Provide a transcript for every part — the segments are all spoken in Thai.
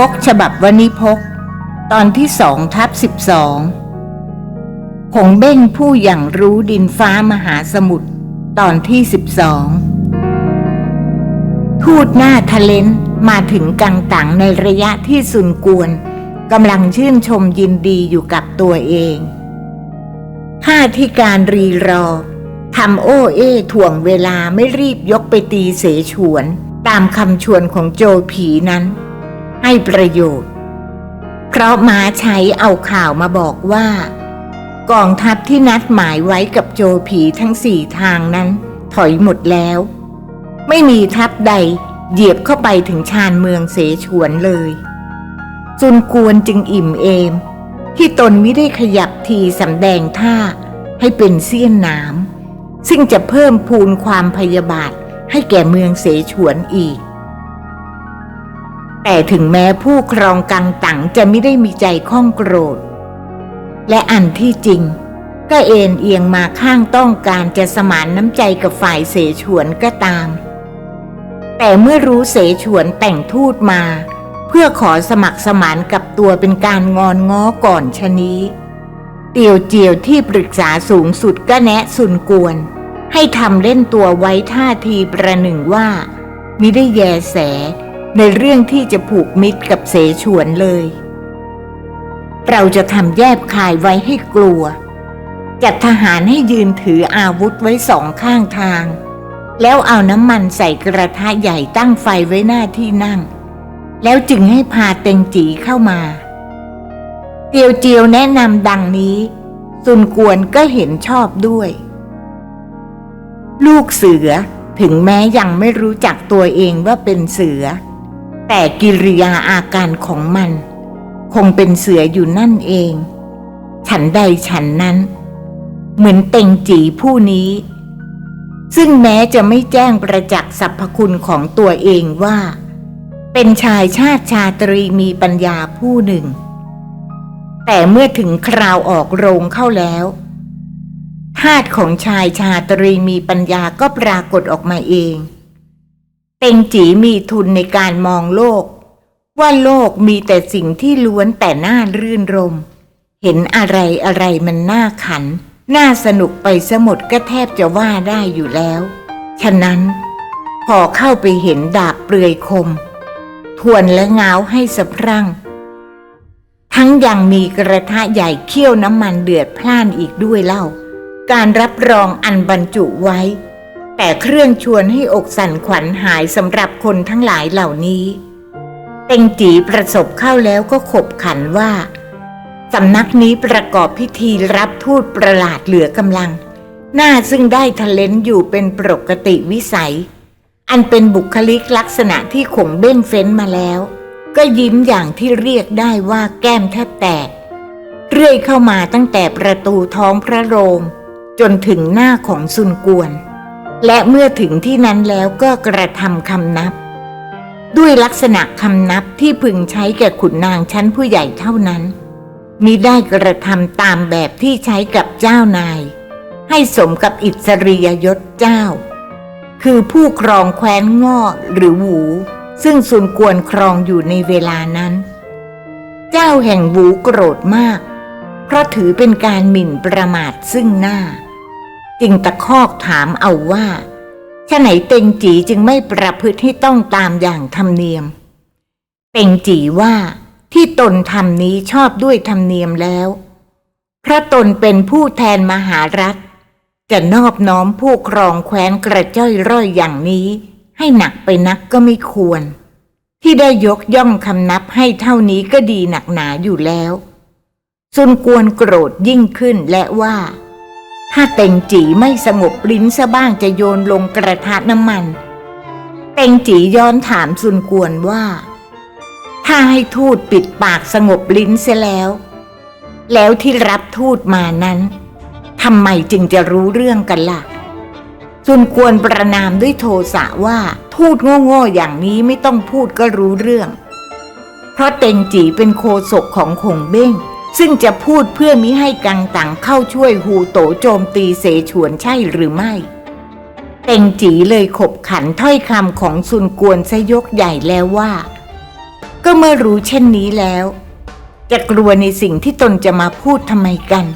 ก๊กฉบับวณิพก ตอนที่สองทับสิบสองผงเบ้งผู้อย่างรู้ดินฟ้ามหาสมุทรตอนที่สิบสองทูดหน้าทะเลนมาถึงกังตังในระยะที่สุนกวนกำลังชื่นชมยินดีอยู่กับตัวเองข้าที่การรีรอทำโอเอถ่วงเวลาไม่รีบยกไปตีเสฉวน ตามคำชวนของโจผีนั้น ให้ประโยชน์ เพราะม้าใช้เอาข่าวมาบอกว่า กองทัพที่นัดหมายไว้กับโจผีทั้งสี่ทางนั้น ถอยหมดแล้ว ไม่มีทัพใดเหยียบเข้าไปถึงชานเมืองเสฉวนเลยซุนกวนจึงอิ่มเอม ที่ตนไม่ได้ขยับทีสำแดงท่าให้เป็นเสี้ยนนามซึ่งจะเพิ่มพูนความพยาบาทให้แก่เมืองเสฉวนอีก แต่ถึงแม้ผู้ครองกังตังจะไม่ได้มีใจข้องโกรธ และอันที่จริง ก็เอ็นเอียงมาข้างต้องการจะสมานน้ำใจกับฝ่ายเสฉวนก็ตาม แต่เมื่อรู้เสฉวนแต่งทูตมา เพื่อขอสมัครสมานกับตัวเป็นการงอนง้อก่อนชะนี้ เตียวเจียวที่ปรึกษาสูงสุดก็แนะสุนกวน ให้ทำเล่นตัวไว้ท่าทีประหนึ่งว่ามิได้แยแส ในเรื่องที่จะผูกมิตรกับเสฉวนเลย เราจะทำแยบคายไว้ให้กลัว จัดทหารให้ยืนถืออาวุธไว้สองข้างทาง แล้วเอาน้ำมันใส่กระทะใหญ่ตั้งไฟไว้หน้าที่นั่ง แล้วจึงให้พาเต็งจีเข้ามาเตียวเจียวแนะนำดังนี้ซุนกวนก็เห็นชอบด้วย ลูกเสือถึงแม้ยังไม่รู้จักตัวเองว่าเป็นเสือ แต่กิริยาอาการของมัน คงเป็นเสืออยู่นั่นเอง ฉันใดฉันนั้น เหมือนเต็งจีผู้นี้ ซึ่งแม้จะไม่แจ้งประจักษ์สรรพคุณของตัวเองว่า เป็นชายชาติชาตรีมีปัญญาผู้หนึ่ง แต่เมื่อถึงคราวออกโรงเข้าแล้วธาตุของชายชาตรีมีปัญญาก็ปรากฏออกมาเอง เต็งจีมีทุนในการมองโลก ว่าโลกมีแต่สิ่งที่ล้วนแต่น่ารื่นรม เห็นอะไรอะไรมันน่าขัน น่าสนุกไปสมดก็แทบจะว่าได้อยู่แล้ว ฉะนั้น พอเข้าไปเห็นดาบเปลือยคม ทวนและเงาให้สะพรั่ง ทั้งยังมีกระทะใหญ่เคี่ยวน้ำมันเดือดพล่านอีกด้วยเล่า การรับรองอันบรรจุไว้ แต่เครื่องชวนให้อกสั่นขวัญหายสำหรับคนทั้งหลายเหล่านี้ เต็งจีประสบเข้าแล้วก็ขบขันว่าสำนักนี้ประกอบพิธีรับทูตประหลาดเหลือกำลัง หน้าซึ่งได้ทะเลนอยู่เป็นปกติวิสัย อันเป็นบุคลิกลักษณะที่ขงเบ้งเฟ้นมาแล้ว ก็ยิ้มอย่างที่เรียกได้ว่าแก้มแทบแตก เรื่อยเข้ามาตั้งแต่ประตูท้องพระโรง จนถึงหน้าของซุนกวน และเมื่อถึงที่นั้นแล้วก็กระทำคำนับ ด้วยลักษณะคำนับที่พึงใช้แก่ขุนนางชั้นผู้ใหญ่เท่านั้นมิได้กระทำตามแบบที่ใช้กับเจ้านาย ให้สมกับอิสริยยศเจ้า คือผู้ครองแคว้นง่อหรือหวูซึ่งซุนกวนครองอยู่ในเวลานั้น เจ้าแห่งหวูโกรธมาก เพราะถือเป็นการหมิ่นประมาทซึ่งหน้า จึงตะคอกถามเอาว่าฉะไหนเต็งจีจึงไม่ประพฤติให้ต้องตามอย่างธรรมเนียม เต็งจีว่าที่ตนทำนี้ชอบด้วยธรรมเนียมแล้วพระตนเป็นผู้แทนมหารัฐ จะนอบน้อมผู้ครองแคว้นกระจ้อยร่อยอย่างนี้ ให้หนักไปนักก็ไม่ควร ที่ได้ยกย่องคำนับให้เท่านี้ก็ดีหนักหนาอยู่แล้วซุนกวนโกรธยิ่งขึ้นและว่า ถ้าเต็งจีไม่สงบลิ้นซะบ้างจะโยนลงกระทะน้ำมัน เต็งจีย้อนถามซุนกวนว่า ถ้าให้ทูตปิดปากสงบลิ้นเสียแล้ว แล้วที่รับทูตมานั้นทำไมจึงจะรู้เรื่องกันล่ะซุนกวนประนามด้วยโทสะว่าทูตโง่ๆอย่างนี้ไม่ต้องพูดก็รู้เรื่อง เพราะเต็งจีเป็นโคศกของคงเบ้ง ซึ่งจะพูดเพื่อมิให้กังตังเข้าช่วยฮูโตโจมตีเสฉวนใช่หรือไม่เต็งจีเลยขบขันถ้อยคำของซุนกวนซะยกใหญ่แล้วว่า ก็เมื่อรู้เช่นนี้แล้ว จะกลัวในสิ่งที่ตนจะมาพูดทำไมกัน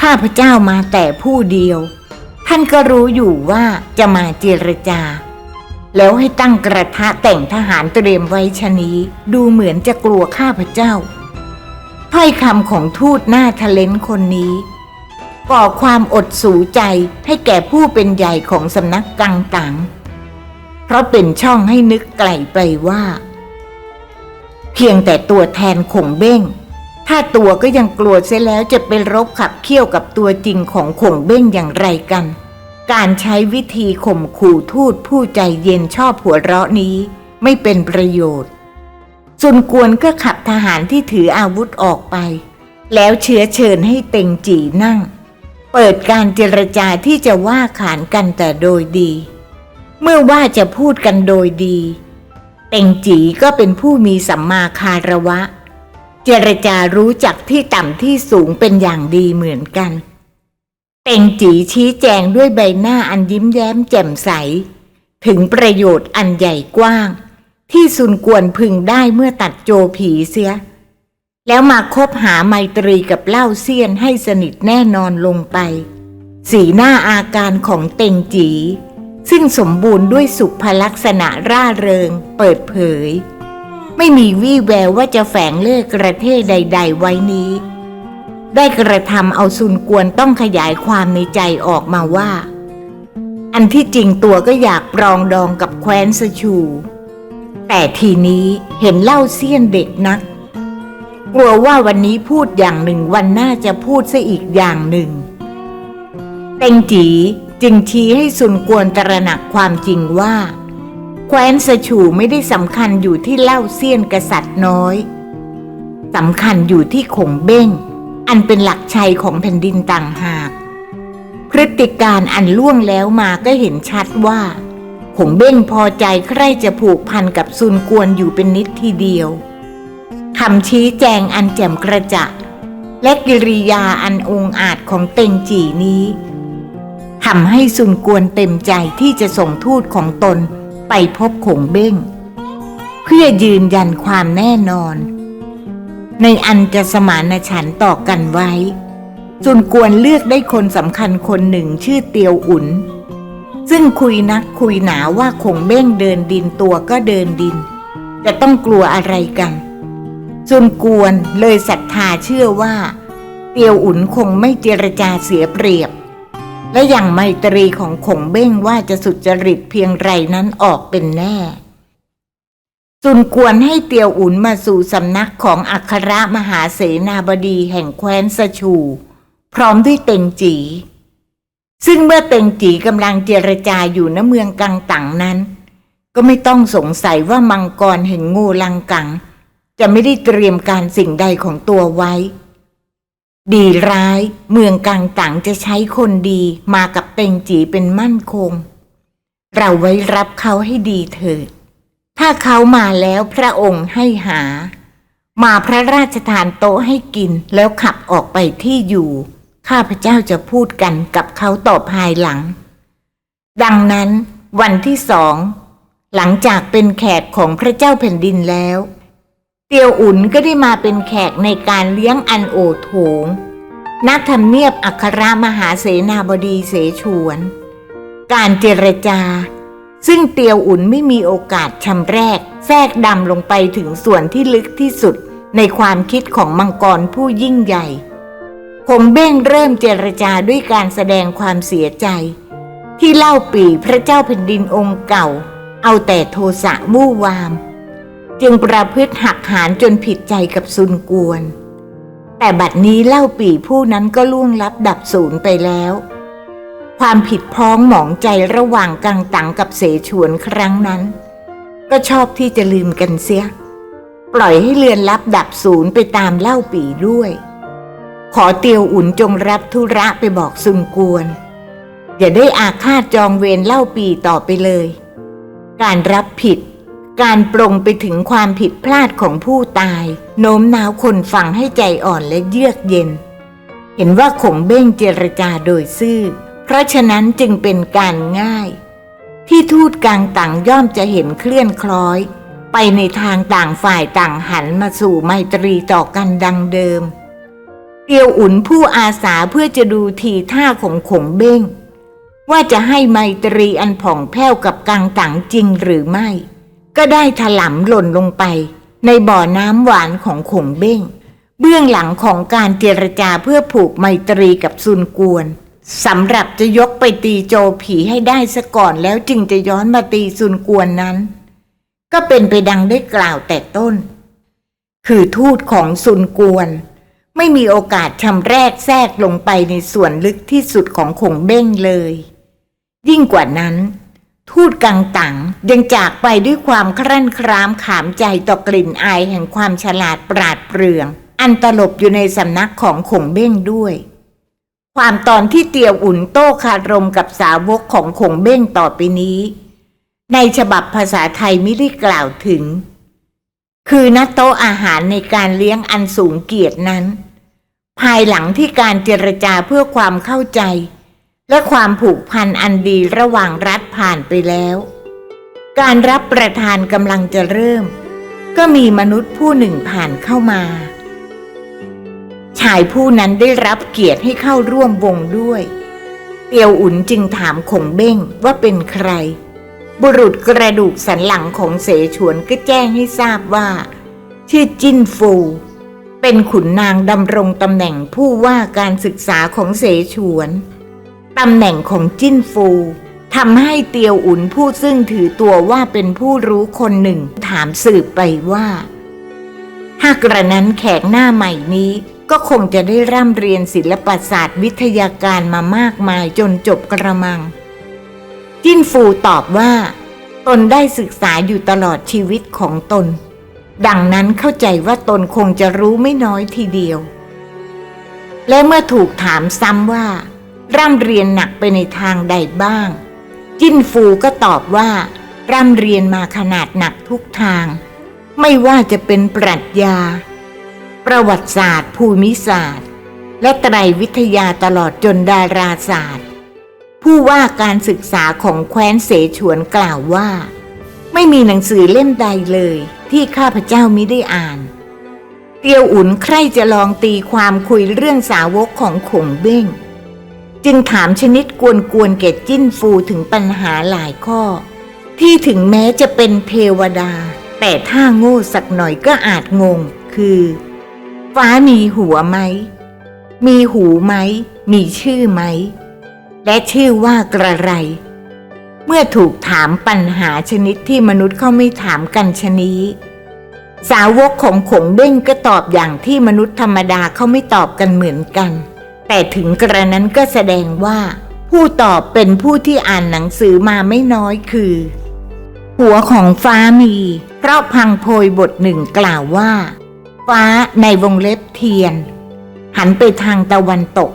ข้าพเจ้ามาแต่ผู้เดียว ท่านก็รู้อยู่ว่าจะมาเจรจา แล้วให้ตั้งกระทะแต่งทหารเตรียมไว้ชะนี้ ดูเหมือนจะกลัวข้าพเจ้า ถ้อยคำของทูตหน้าทะเลนคนนี้ ก่อความอดสูใจให้แก่ผู้เป็นใหญ่ของสำนักกังตังเพราะเป็นช่องให้นึกไกลไปว่า เพียงแต่ตัวแทนขงเบ้ง ถ้าตัวก็ยังกลัวเสียแล้วจะเป็นรบขับเคี่ยวกับตัวจริงของขงเบ้งอย่างไรกัน การใช้วิธีข่มขู่ทูตผู้ใจเย็นชอบหัวเราะนี้ ไม่เป็นประโยชน์ ส่วนกวนก็ขับทหารที่ถืออาวุธออกไป แล้วเชื้อเชิญให้เต็งจีนั่ง เปิดการเจรจาที่จะว่าขานกันแต่โดยดี เมื่อว่าจะพูดกันโดยดี เต็งจีก็เป็นผู้มีสัมมาคาระวะ เจรจารู้จักที่ต่ำที่สูงเป็นอย่างดีเหมือนกัน เต็งจีชี้แจงด้วยใบหน้าอันยิ้มแย้มแจ่มใส ถึงประโยชน์อันใหญ่กว้าง ที่สุนกวนพึงได้เมื่อตัดโจผีเสีย แล้วมาคบหาไมตรีกับเล่าเซียนให้สนิทแน่นอนลงไป สีหน้าอาการของเต็งจี ซึ่งสมบูรณ์ด้วยสุภลักษณะร่าเริง เปิดเผย ไม่มีวี่แววว่าจะแฝงเล่ห์กระเทศใด ๆ ไว้นี้ ได้กระทำเอาซุนกวนต้องขยายความในใจออกมาว่า อันที่จริงตัวก็อยากปรองดองกับแคว้นสชู แต่ทีนี้เห็นเล่าเซียนเด็กนัก กลัวว่าวันนี้พูดอย่างหนึ่งวันหน้าจะพูดซะอีกอย่างหนึ่งเต็งจีจึงชี้ให้ซุนกวนตระหนักความจริงว่า แคว้นสชูไม่ได้สำคัญอยู่ที่เล่าเซียนกษัตริย์น้อยสำคัญอยู่ที่ขงเบ้ง อันเป็นหลักชัยของแผ่นดินต่างหาก พฤติการอันล่วงแล้วมาก็เห็นชัดว่า ขงเบ้งพอใจใคร่จะผูกพันกับซุนกวนอยู่เป็นนิดทีเดียวคำชี้แจงอันแจ่มกระจ่างและกิริยาอันองอาจของเต็งจีนี้ทำให้ซุนกวนเต็มใจที่จะส่งทูตของตนไปพบขงเบ้ง เพื่อยืนยันความแน่นอน ในอันจะสมานฉันต่อกันไว้ซุนกวนเลือกได้คนสำคัญคนหนึ่งชื่อเตียวอุ๋น ซึ่งคุยนักคุยหนาว่าคงเบ้งเดินดินตัวก็เดินดิน จะต้องกลัวอะไรกันซุนกวนเลยศรัทธาเชื่อว่า เตียวอุ๋นคงไม่เจรจาเสียเปรียบ และอย่างไมตรีของขงเบ้งว่าจะสุจริตเพียงไรนั้นออกเป็นแน่ซุนกวนให้เตียวอุ๋นมาสู่สำนักของอัครมหาเสนาบดีแห่งแคว้นสชู พร้อมด้วยเต็งจี ซึ่งเมื่อเต็งจีกำลังเจรจาอยู่ณเมืองกังตังนั้น ก็ไม่ต้องสงสัยว่ามังกรแห่งงูลังกัง จะไม่ได้เตรียมการสิ่งใดของตัวไว้ ดีร้ายเมืองกังตังจะใช้คนดีมากับเต็งจีเป็นมั่นคง เราไว้รับเขาให้ดีเถิด ถ้าเขามาแล้วพระองค์ให้หา มาพระราชทานโต๊ะให้กินแล้วขับออกไปที่อยู่ ข้าพเจ้าจะพูดกันกับเขาต่อภายหลัง ดังนั้นวันที่สอง หลังจากเป็นแขกของพระเจ้าแผ่นดินแล้ว เตียวอุ่นก็ได้มาเป็นแขกในการเลี้ยงอันโอโถงณทำเนียบอัครมหาเสนาบดีเสฉวน การเจรจา ซึ่งเตียวอุ่นไม่มีโอกาสชำแรก แทรกดำลงไปถึงส่วนที่ลึกที่สุดในความคิดของมังกรผู้ยิ่งใหญ่ คงเบ้งเริ่มเจรจาด้วยการแสดงความเสียใจ ที่เล่าปีพระเจ้าแผ่นดินองค์เก่า เอาแต่โทสะมู่วาม จึงประพฤติหักหานจนผิดใจกับซุนกวน แต่บัดนี้เล่าปีผู้นั้นก็ล่วงลับดับสูญไปแล้ว ความผิดพ้องหมองใจระหว่างกังตังกับเสฉวนครั้งนั้น ก็ชอบที่จะลืมกันเสีย ปล่อยให้เลือนลับดับสูญไปตามเล่าปีด้วย ขอเตียวอุ่นจงรับธุระไปบอกซุนกวน อย่าได้อาฆาตจองเวรเล่าปีต่อไปเลย การรับผิด การปรงไปถึงความผิดพลาดของผู้ตาย โน้มน้าวคนฟังให้ใจอ่อนและเยือกเย็น เห็นว่าขงเบ้งเจรจาโดยซื่อ เพราะฉะนั้นจึงเป็นการง่าย ที่ทูตกลางต่างย่อมจะเห็นเคลื่อนคล้อย ไปไปในทางต่างฝ่ายต่างหันมาสู่ไมตรีต่อกันดังเดิม เตียวอุ่นผู้อาสาเพื่อจะดูทีท่าของขงเบ้ง ว่าจะให้ไมตรีอันผ่องแผ้วกับกังตังจริงหรือไม่ ก็ได้ถลำหล่นลงไป ในบ่อน้ำหวานของขงเบ้ง เบื้องหลังของการเจรจาเพื่อผูกไมตรีกับซุนกวนสำหรับจะยกไปตีโจผีให้ได้ซะก่อนแล้วจึงจะย้อนมาตีซุนกวนนั้น ก็เป็นไปดังได้กล่าวแต่ต้น คือทูตของซุนกวน ไม่มีโอกาสชำแรกแทรกลงไปในส่วนลึกที่สุดของขงเบ้งเลย ยิ่งกว่านั้น ทูตกังตังยังจากไปด้วยความครั่นครามขามใจต่อกลิ่นอายแห่งความฉลาดปราดเปรื่อง อันตลบอยู่ในสำนักของขงเบ้งด้วย ความตอนที่เตียวอุ่นโต้คารมกับสาวกของขงเบ้งต่อไปนี้ ในฉบับภาษาไทยไม่ได้กล่าวถึง คือณโต๊ะอาหารในการเลี้ยงอันสูงเกียรตินั้น ภายหลังที่การเจรจาเพื่อความเข้าใจ และความผูกพันอันดีระหว่างรัฐผ่านไปแล้ว การรับประทานกำลังจะเริ่ม ก็มีมนุษย์ผู้หนึ่งผ่านเข้ามา ชายผู้นั้นได้รับเกียรติให้เข้าร่วมวงด้วยเตียวอุ่นจึงถามขงเบ้งว่าเป็นใคร บุรุษกระดูกสันหลังของเสฉวนก็แจ้งให้ทราบว่า ชื่อจิ้นฟู เป็นขุนนางดำรงตำแหน่งผู้ว่าการศึกษาของเสฉวนตำแหน่งของจิ้นฟูทำให้เตียวอุ่นผู้ซึ่งถือตัวว่าเป็นผู้รู้คนหนึ่ง ถามสืบไปว่าถ้ากระนั้นแขกหน้าใหม่นี้ก็คงจะได้ร่ำเรียนศิลปศาสตร์วิทยาการมามากมายจนจบกระมัง จิ้นฟูตอบว่า ตนได้ศึกษาอยู่ตลอดชีวิตของตน ดังนั้นเข้าใจว่าตนคงจะรู้ไม่น้อยทีเดียว และเมื่อถูกถามซ้ำว่า ร่ำเรียนหนักไปในทางใดบ้าง จิ้นฟูก็ตอบว่า ร่ำเรียนมาขนาดหนักทุกทาง ไม่ว่าจะเป็นปรัชญา ประวัติศาสตร์ ภูมิศาสตร์ และไตรวิทยาตลอดจนดาราศาสตร์ ผู้ว่าการศึกษาของแคว้นเสฉวนกล่าวว่า ไม่มีหนังสือเล่มใดเลยที่ข้าพเจ้ามิได้อ่าน เตียวอุ่นใคร่จะลองตีความคุยเรื่องสาวกของขงเบ้ง จึงถามชนิดกวนๆแก่จิ้นฟูถึงปัญหาหลายข้อ ที่ถึงแม้จะเป็นเทวดา แต่ถ้าโง่สักหน่อยก็อาจงง คือ ฟ้ามีหัวไหม มีหูไหม มีชื่อไหม และชื่อว่ากระไร เมื่อถูกถามปัญหาชนิดที่มนุษย์เขาไม่ถามกันชนี้ สาวกของขงเบ้งก็ตอบอย่างที่มนุษย์ธรรมดาเขาไม่ตอบกันเหมือนกัน แต่ถึงกระนั้นก็แสดงว่า ผู้ตอบเป็นผู้ที่อ่านหนังสือมาไม่น้อยคือ หัวของฟ้ามี เพราะพังโพยบทหนึ่งกล่าวว่า ฟ้าในวงเล็บเทียน หันไปทางตะวันตก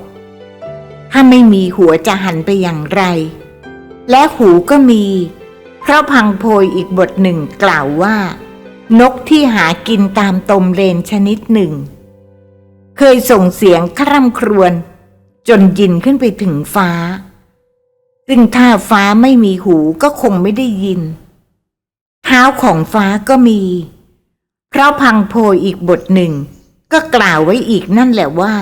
ถ้าไม่มีหัวจะหันไปอย่างไร และหูก็มี เพราะพังโพยอีกบทหนึ่งกล่าวว่า นกที่หากินตามตมเลนชนิดหนึ่ง เคยส่งเสียงคร่ำครวญจนยินขึ้นไปถึงฟ้า ซึ่งถ้าฟ้าไม่มีหูก็คงไม่ได้ยิน เท้าของฟ้าก็มี เพราะพังโพยอีกบทหนึ่ง ก็กล่าวไว้อีกนั่นแหละว่า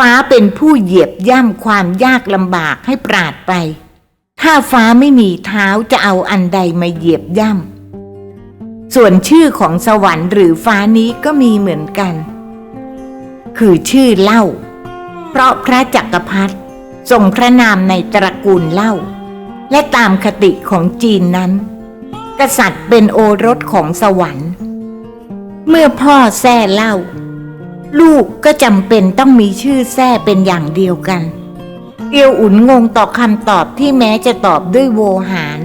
ฟ้าเป็นผู้เหยียบย่ำความยากลำบากให้ปราดไป ถ้าฟ้าไม่มีเท้าจะเอาอันใดมาเหยียบย่ำ ส่วนชื่อของสวรรค์หรือฟ้านี้ก็มีเหมือนกัน คือชื่อเล่า เพราะพระจักรพรรดิทรงพระนามในตระกูลเล่า และตามคติของจีนนั้น กษัตริย์เป็นโอรสของสวรรค์ เมื่อพ่อแท้เล่า ลูกก็จำเป็นต้องมีชื่อแท้เป็นอย่างเดียวกัน เตียวอุ่นงงต่อคำตอบที่แม้จะตอบด้วยโวหาร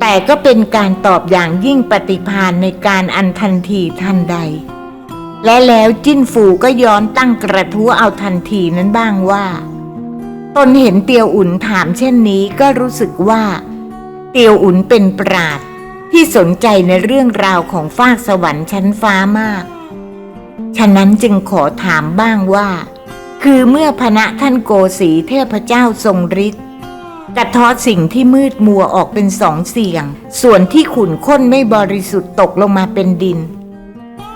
แต่ก็เป็นการตอบอย่างยิ่งปฏิภาณในการอันทันทีทันใด และแล้วจิ้นฟูก็ย้อนตั้งกระทู้เอาทันทีนั้นบ้างว่า ตนเห็นเตียวอุ่นถามเช่นนี้ก็รู้สึกว่า เตียวอุ่นเป็นปราดที่สนใจในเรื่องราวของฟากสวรรค์ชั้นฟ้ามาก ฉะนั้นจึงขอถามบ้างว่า คือเมื่อพระท่านโกสีเทพเจ้าทรงฤทธิ์กระทาะสิ่งที่มืดมัวออกเป็นสองเสียง ส่วนที่ขุ่นข้นไม่บริสุทธิ์ตกลงมาเป็นดิน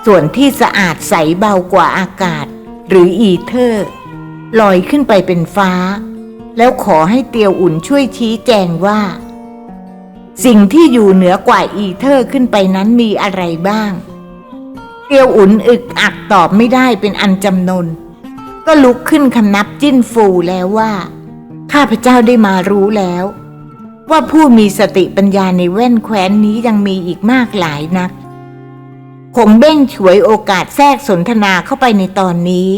ส่วนที่สะอาดใสเบากว่าอากาศ หรืออีเทอร์ลอยขึ้นไปเป็นฟ้า แล้วขอให้เตียวอุ่นช่วยชี้แจงว่า สิ่งที่อยู่เหนือกว่าอีเทอร์ขึ้นไปนั้นมีอะไรบ้าง เตียวอุ่นอึกอักตอบไม่ได้เป็นอันจำนน ก็ลุกขึ้นคำนับจิ้นฟูแล้วว่า ข้าพเจ้าได้มารู้แล้ว ว่าผู้มีสติปัญญาในแว่นแคว้นนี้ยังมีอีกมากหลายนัก คงเบ้งฉวยโอกาสแทรกสนทนาเข้าไปในตอนนี้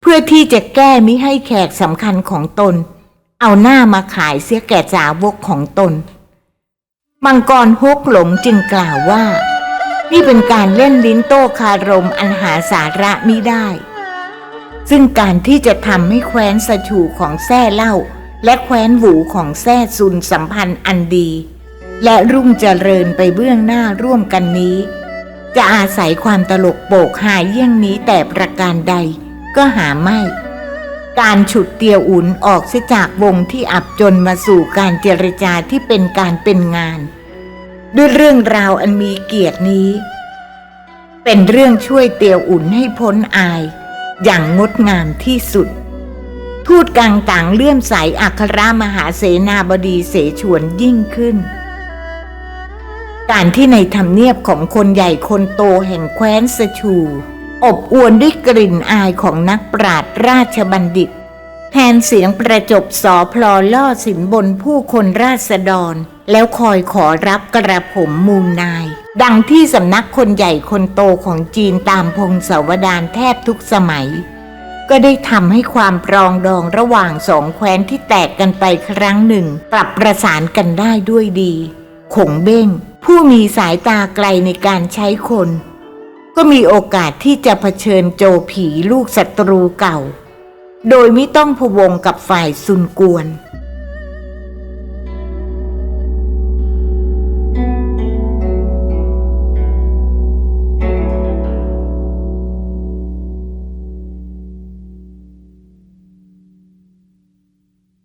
เพื่อที่จะแก้มิให้แขกสำคัญของตน เอาหน้ามาขายเสียแก่สาวกของตน มังกรฮกหลงจึงกล่าวว่า นี่เป็นการเล่นลิ้นโต้คารมอันหาสาระมิได้ ซึ่งการที่จะทำให้แคว้นสชูของแซ่เล่า และแคว้นหวูของแซ่ซุนสัมพันธ์อันดี และรุ่งเจริญไปเบื้องหน้าร่วมกันนี้ จะอาศัยความตลกโปกหายเยี่ยงนี้แต่ประการใดก็หาไม่ การฉุดเตียวอุ่นออกเสียจากวงที่อับจนมาสู่การเจรจาที่เป็นการเป็นงาน ด้วยเรื่องราวอันมีเกียรตินี้ เป็นเรื่องช่วยเตียวอุ่นให้พ้นอาย อย่างงดงามที่สุด ทูตกังต่างเลื่อมใสอัครมหาเสนาบดีเสฉวนยิ่งขึ้น การที่ในทำเนียบของคนใหญ่คนโตแห่งแคว้นสชู อบอวนด้วยกลิ่นอายของนักปราชญ์ราชบัณฑิต แทนเสียงประจบสอพลอล่อสินบนผู้คนราษฎร แล้วคอยขอรับกระผมมูลนาย ดังที่สำนักคนใหญ่คนโตของจีนตามพงศาวดารแทบทุกสมัย ก็ได้ทำให้ความปรองดองระหว่างสองแคว้นที่แตกกันไปครั้งหนึ่งกลับประสานกันได้ด้วยดีขงเบ้ง ผู้มีสายตาไกลในการใช้คน ก็มีโอกาสที่จะเผชิญโจผีลูกศัตรูเก่า โดยไม่ต้องพวงกับฝ่ายซุนกวน